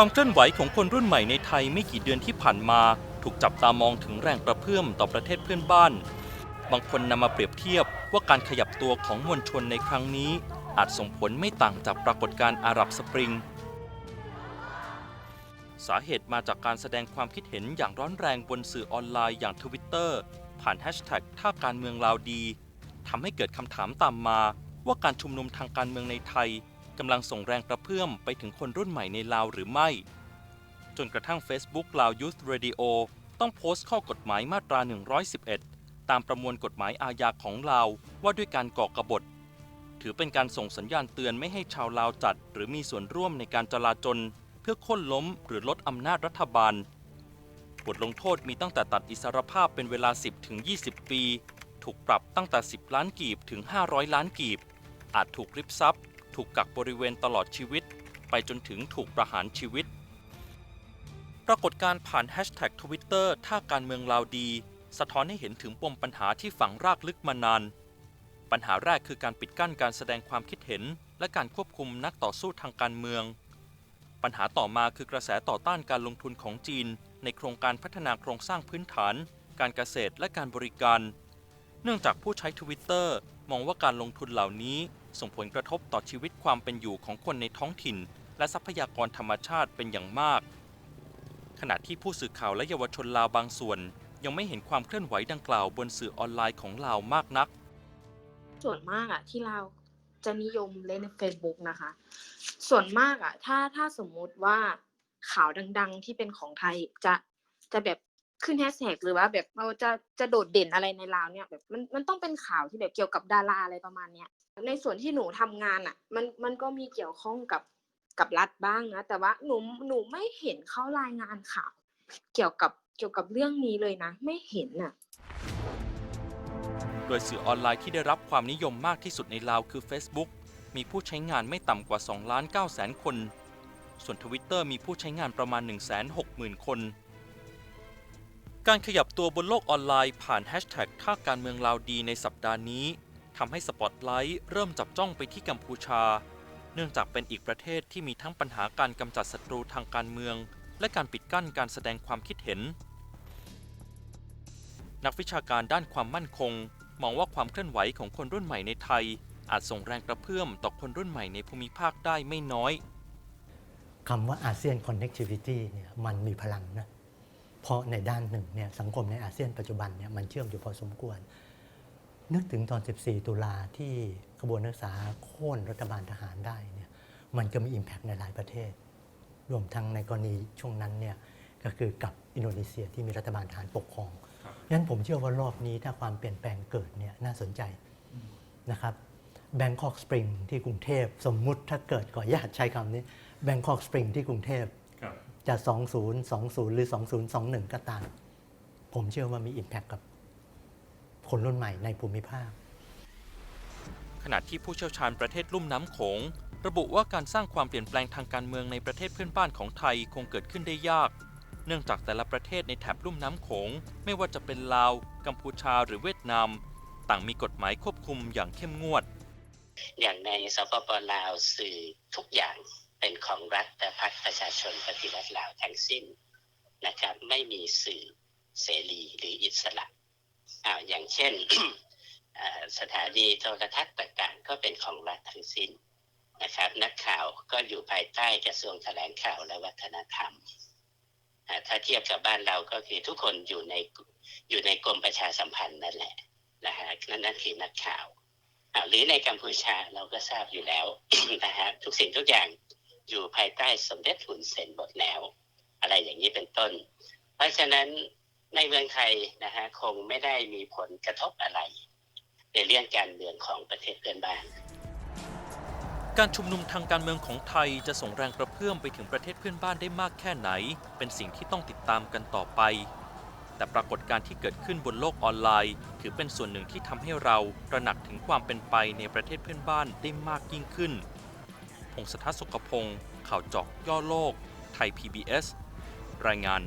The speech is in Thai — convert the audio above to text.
ความเคลื่อนไหวของคนรุ่นใหม่ในไทยไม่กี่เดือนที่ผ่านมา ถูกจับตามองถึงแรงกระเพื่อมต่อประเทศเพื่อนบ้าน บางคนนำมาเปรียบเทียบว่าการขยับตัวของมวลชนในครั้งนี้ อาจส่งผลไม่ต่างจากปรากฏการณ์อาหรับสปริง สาเหตุมาจากการแสดงความคิดเห็นอย่างร้อนแรงบนสื่อออนไลน์อย่างทวิตเตอร์ผ่านแฮชแท็กท่าการเมืองลาวดีทำให้เกิดคำถามตามมาว่าการชุมนุมทางการเมืองในไทย กำลังส่งแรงกระเพื่อมไปถึงคนรุ่นใหม่ในลาวหรือไม่ จนกระทั่ง Facebook ลาว Youth Radio ต้องโพสต์ข้อกฎหมายมาตรา 111 ตามประมวลกฎหมายอาญาของลาวว่าด้วยการก่อกบฏ ถือเป็นการส่งสัญญาณเตือนไม่ให้ชาวลาวจัด หรือมีส่วนร่วมในการจลาจลเพื่อโค่นล้มหรือลดอำนาจรัฐบาลบทลงโทษมีตั้งแต่ตัดอิสรภาพเป็นเวลา 10ถึง20 ปี ถูกปรับตั้งแต่ 10 ล้านกีบถึง 500 ล้านกีบ อาจถูกริบทรัพย์ ถูกกักบริเวณตลอดชีวิต ไปจนถึงถูกประหารชีวิต ปรากฏการผ่านแฮชแท็กทวิตเตอร์ท่าการเมืองลาวดี สะท้อนให้เห็นถึงปมปัญหาที่ฝังรากลึกมานาน ปัญหาแรกคือการปิดกั้นการแสดงความคิดเห็น และการควบคุมนักต่อสู้ทางการเมือง ปัญหาต่อมาคือกระแสต่อต้านการลงทุนของจีน ในโครงการพัฒนาโครงสร้างพื้นฐาน การเกษตรและการบริการ เนื่องจากผู้ใช้ทวิตเตอร์มองว่าการลงทุนเหล่านี้ส่งผลกระทบต่อชีวิตความเป็นอยู่ของคนในท้องถิ่น และทรัพยากรธรรมชาติเป็นอย่างมาก ขณะที่ผู้สื่อข่าวและเยาวชนลาวบางส่วน ยังไม่เห็นความเคลื่อนไหวดังกล่าวบนสื่อออนไลน์ของลาวมากนัก ส่วนมากอะที่เราจะนิยมเล่นใน Facebook นะคะ ส่วนมากอะถ้าถ้าสมมุติว่าข่าวดัง ๆ ที่เป็นของไทยจะจะแบบ ขึ้นแฮชแท็กหรือว่าแบบเราจะจะโดดเด่นอะไรในลาวเนี่ยแบบมันมันต้องเป็นข่าวที่แบบเกี่ยวกับดาราอะไรประมาณเนี้ยในส่วนที่หนูทำงานอะ มันมันก็มีเกี่ยวข้องกับกับรัฐบ้างนะแต่ว่าหนูหนูไม่เห็นเขารายงานข่าว เกี่ยวกับเกี่ยวกับเรื่องนี้เลยนะ ไม่เห็นน่ะโดยสื่อออนไลน์ที่ได้รับความนิยมมากที่สุดในลาวคือ Facebook มีผู้ใช้งานไม่ต่ำกว่า2ล้าน9แสนคน ส่วน Twitter มีผู้ใช้งานประมาณ 160,000 คน การขยับตัวบนโลกออนไลน์ผ่านแฮชแท็กท่าการเมืองลาวดีในสัปดาห์นี้ทำให้สปอตไลท์เริ่มจับจ้องไปที่กัมพูชา เนื่องจากเป็นอีกประเทศที่มีทั้งปัญหาการกำจัดศัตรูทางการเมือง และการปิดกั้นการแสดงความคิดเห็น นักวิชาการด้านความมั่นคง มองว่าความเคลื่อนไหวของคนรุ่นใหม่ในไทย อาจส่งแรงกระเพื่อมต่อคนรุ่นใหม่ในภูมิภาคได้ไม่น้อยคำว่าอาเซียน connectivity เนี่ยมันมีพลังนะ เพราะในด้านหนึ่งเนี่ยสังคมในอาเซียนปัจจุบันเนี่ยมันเชื่อมอยู่พอสมควร นึกถึงตอน 14 ตุลาที่กระบวนนักศึกษาโค่นรัฐบาลทหารได้เนี่ยมันก็มี Impact ในหลายประเทศ รวมทั้งในกรณีช่วงนั้นเนี่ยก็คือกับอินโดนีเซียที่มีรัฐบาลทหารปกครองงั้นผมเชื่อว่ารอบนี้ถ้าความเปลี่ยนแปลงเกิดเนี่ยน่าสนใจนะครับแบงคอกสปริงที่กรุงเทพสมมุติถ้าเกิดก่อนญาตใช้คำนี้แบงคอกสปริงที่กรุงเทพ จะ 2020 หรือ 2021 ก็ตาม ผมเชื่อว่ามี Impact กับคนรุ่นใหม่ในภูมิภาค ขณะที่ผู้เชี่ยวชาญประเทศลุ่มน้ำโขง ระบุว่าการสร้างความเปลี่ยนแปลงทางการเมืองในประเทศเพื่อนบ้านของไทยคงเกิดขึ้นได้ยาก เนื่องจากแต่ละประเทศในแถบลุ่มน้ำโขง ไม่ว่าจะเป็นลาว กัมพูชาหรือเวียดนาม ต่างมีกฎหมายควบคุมอย่างเข้มงวด อย่างในสปปลาวสื่อทุกอย่าง เป็นของรัฐและพรรคประชาชนปฏิวัติลาวทั้งสิ้นนะครับไม่มีสื่อเสรีหรืออิสระอ้าวอย่างเช่นสถานีโทรทัศน์ต่างๆ ก็เป็นของรัฐทั้งสิ้นนะครับนักข่าวก็อยู่ภายใต้กระทรวงแถลงข่าวและวัฒนธรรมอ่าถ้าเทียบกับบ้านเราก็คือทุกคนอยู่ในอยู่ในกรมประชาสัมพันธ์นั่นแหละนะฮะนั่นนั่นคือนักข่าวอ่าหรือในกัมพูชาเราก็ทราบอยู่แล้วนะฮะทุกสิ่งทุกอย่าง อยู่ภายใต้สมเด็จทุนเซนหมดแล้ว อะไรอย่างนี้เป็นต้น เพราะฉะนั้นในเมืองไทยนะฮะคงไม่ได้มีผลกระทบอะไร ในเรื่องการเมืองของประเทศเพื่อนบ้าน การชุมนุมทางการเมืองของไทยจะส่งแรงกระเพื่อมไปถึงประเทศเพื่อนบ้านได้มากแค่ไหน เป็นสิ่งที่ต้องติดตามกันต่อไป แต่ปรากฏการณ์ที่เกิดขึ้นบนโลกออนไลน์ ถือเป็นส่วนหนึ่งที่ทำให้เราตระหนักถึงความเป็นไปในประเทศเพื่อนบ้านได้มากยิ่งขึ้น งศธรสุขพงศ์ข่าวเจาะย่อโลก ไทย PBS รายงาน